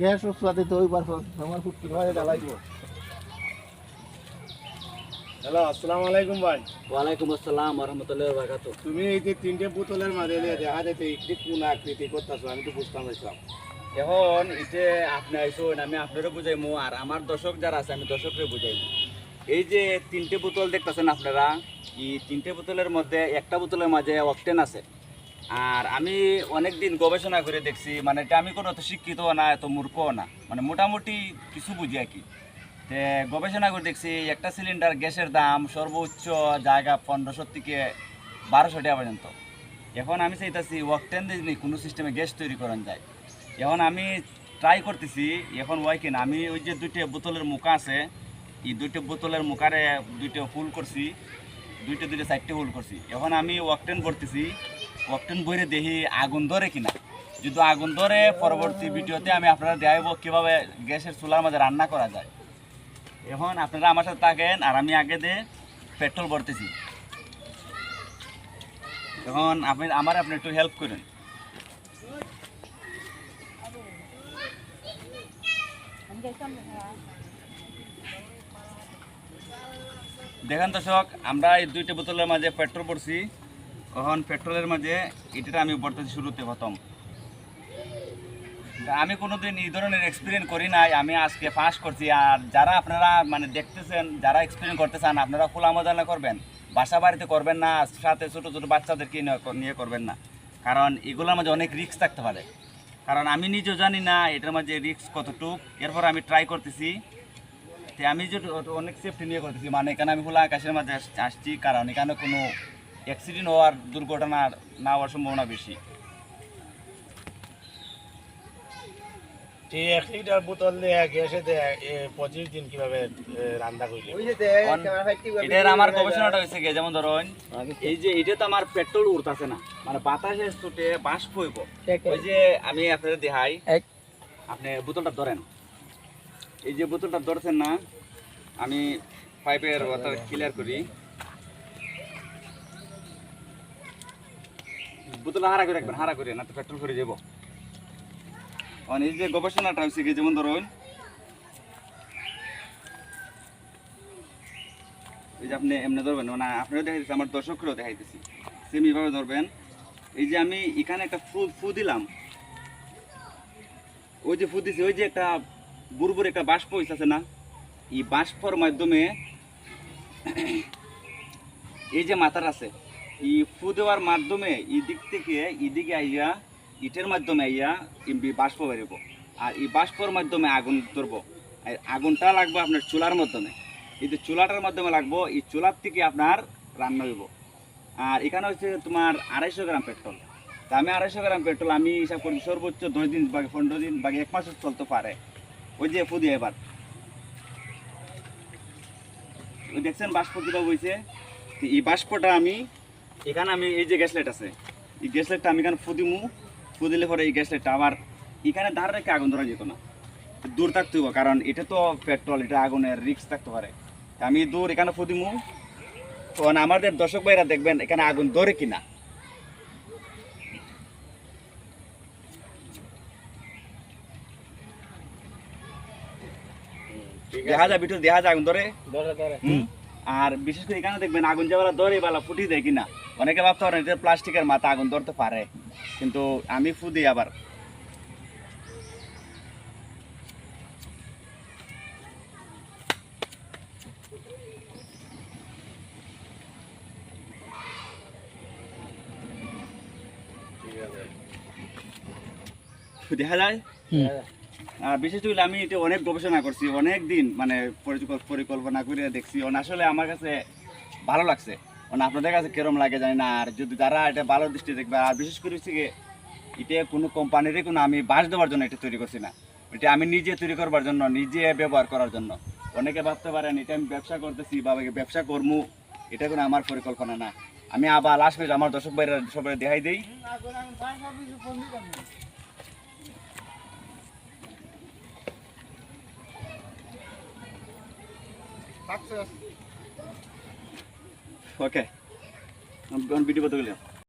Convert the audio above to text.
Gas আমার ফুটকি ভাই জ্বালাইব hello আসসালামু আলাইকুম ভাই। ওয়ালাইকুম আসসালাম রহমতুল্লাহ বারাকাতু তুমি এই যে তিনটে বোতলের মাঝে দেখা যাচ্ছে একটি কোন আকৃতি করতেছো আমি তো বুঝতাম পারছিলাম এখন আপনি আইসুন আমি আপনারও বুঝাইমু আর আমার দর্শক যারা আছে আমি দর্শকরে বুঝাইমু। এই যে তিনটে বোতল দেখতেছেন আপনারা এই তিনটে বোতলের মধ্যে একটা বোতলের মাঝে অকটেন আছে। আর আমি অনেক দিন গবেষণা করে দেখছি মানে এটা আমি কোনো এত শিক্ষিত না, এত মূর্খও না। মানে মোটামুটি কিছু বুঝি আর কি। তে গবেষণা করে দেখছি, একটা সিলিন্ডার গ্যাসের দাম সর্বোচ্চ জায়গা পনেরোশো থেকে বারোশো টাকা পর্যন্ত। এখন আমি চাইতেছি ওয়াকটেন দিয়ে কোনো সিস্টেমে গ্যাস তৈরি করান যায়। এখন আমি ট্রাই করতেছি, এখন ওয়াই কিনা আমি ওই যে দুইটা বোতলের মুখা আছে, এই দুইটা বোতলের মুখারে দুইটা ফুল করছি, দুইটা দুইটা চারটে ফুল করছি। এখন আমি ওয়াকটেন করতেছি ওয়াকটেন বইরে দেখি আগুন ধরে কিনা। যদি আগুন ধরে, পরবর্তী ভিডিওতে আমি আপনারা দেখাবো কীভাবে গ্যাসের চুলার মধ্যে রান্না করা যায়। এখন আপনারা আমার সাথে থাকেন আর আমি আগে দিয়ে পেট্রোল ভরতেছি। এখন আপনি, আমার আপনি একটু হেল্প করেন। দেখেন দর্শক, আমরা এই দুইটা বোতলের মাঝে পেট্রোল পড়ছি এখন পেট্রোলের মাঝে এটা আমি বর্তমানে শুরুতে প্রথম। আমি কোনোদিন এই ধরনের এক্সপিরিয়েন্স করি নাই, আমি আজকে পাস করছি। আর যারা আপনারা মানে দেখতেছেন, যারা এক্সপিরিয়েন্স করতে চান, আপনারা খোলা মজালা করবেন। বাসা বাড়িতে করবেন না, সাথে ছোটো ছোটো বাচ্চাদেরকে নিয়ে- করবেন না। কারণ এগুলোর মাঝে অনেক রিস্ক থাকতে পারে। কারণ আমি নিজেও জানি না এটার মাঝে রিস্ক কতটুক। এরপর আমি ট্রাই করতেছি। তো আমি যে অনেক সেফটি নিয়ে করতেছি। মানে এখানে আমি খোলা আকাশের মাঝে আসছি। কারণ এখানে কোনো অ্যাক্সিডেন্ট হওয়ার দুর্ঘটনা না হওয়ার সম্ভাবনা বেশি। এই এক লিটার বোতল দিয়ে গ্যাসে পঁচিশ দিন কীভাবে রান্না করলে যে এটার আমার গবেষণাটা হয়েছে কি যেমন ধরুন এই যে এটা তো আমার পেট্রোল উড়তাছে না মানে বাতাসে ছুটে বাষ্প হইব। ওই যে আমি আপনাদের দেখাই আপনি বোতলটা ধরেন। এই যে বোতলটা ধরছেন না আমি পাইপের ওয়াটার ক্লিয়ার করি। বোতল হারা করে রাখবেন, হারা করে না তো পেট্রোল করে যাব। মানে এই যে গবেষণাটা হয়েছে কি, যেমন ধরুন, এই যে আপনি এমনি ধরবেন মানে আপনারও দেখাইতেছি, আমার দর্শকরাও দেখাইতেছি। সেম এইভাবে ধরবেন। এই যে আমি এখানে একটা ফু ফু দিলাম। ওই যে ফু দিছি, ওই যে একটা বুরবুর একটা বাষ্প আছে না? এই বাষ্পর মাধ্যমে এই যে মাথার আছে এই ফু দেওয়ার মাধ্যমে এই দিক থেকে এদিকে আইয়া ইটের মাধ্যমে আইয়া বাষ্প বেরোবো। আর এই বাষ্পর মাধ্যমে আগুন ধরবো। আর আগুনটা লাগবে আপনার চুলার মাধ্যমে। যে চুলাটার মাধ্যমে লাগবো, এই চুলার থেকে আপনার রান্না হইব। আর এখানে হচ্ছে তোমার আড়াইশো গ্রাম পেট্রোল। আমি আড়াইশো গ্রাম পেট্রোল আমি হিসাব করি সর্বোচ্চ দশ দিন বা পনেরো দিন বা এক মাসও চলতে পারে। ওই যে ফুদি এবার। দেখছেন বাষ্প কীভাবে হয়েছে এই বাষ্পটা আমি এখানে আমি এই যে গ্যাস লাইট আছে এই গ্যাস লাইটটা আমি এখানে ফুদিমু ফুদিলে পরে এই গ্যাস লাইটটা আবার এখানে ধার রেখে আগুন ধরা যেত না। দূর থাকতে হবে কারণ এটা তো পেট্রোল এটা আগুনের রিক্স থাকতে পারে। আমি দূর এখানে ফুদিমু তখন আমাদের দর্শক ভাইরা দেখবেন এখানে আগুন ধরে কিনা। দেখা যায় ভিতরে দেখা যায় আগুন ধরে। ধরে ধরে। হুম। আর বিশেষ করে এখানে দেখবেন আগুন যাওয়ার ধরে বালা ফুটি দেয় কিনা, অনেকে ভাবতে পারেন এটা প্লাস্টিকের মাথা আগুন ধরতে পারে, কিন্তু আমি ফু দিই আবার। দেখা যায়? বিশেষ করে আমি এটা অনেক গবেষণা করছি, অনেক দিন মানে পরিকল্পনা করে দেখছি। আসলে আমার কাছে ভালো লাগছে। অন আপনাদের কাছে কেরম লাগে জানি না। আর যদি যারা এটা ভালো দৃষ্টি দেখবে, আর বিশেষ করে হচ্ছে এটা কোনো কোম্পানিরই কোনো আমি বাস দেওয়ার জন্য এটা তৈরি করছি না। এটা আমি নিজে তৈরি করবার জন্য, নিজে ব্যবহার করার জন্য। অনেকে ভাবতে পারেন, এটা আমি ব্যবসা করতেছি, বা ব্যবসা করব এটা কোনো আমার পরিকল্পনা না। আমি আবার লাস্ট আমার দর্শক ভাইরা সবাই দেখাই দিই। Success. Okay. I'm going to video for the video.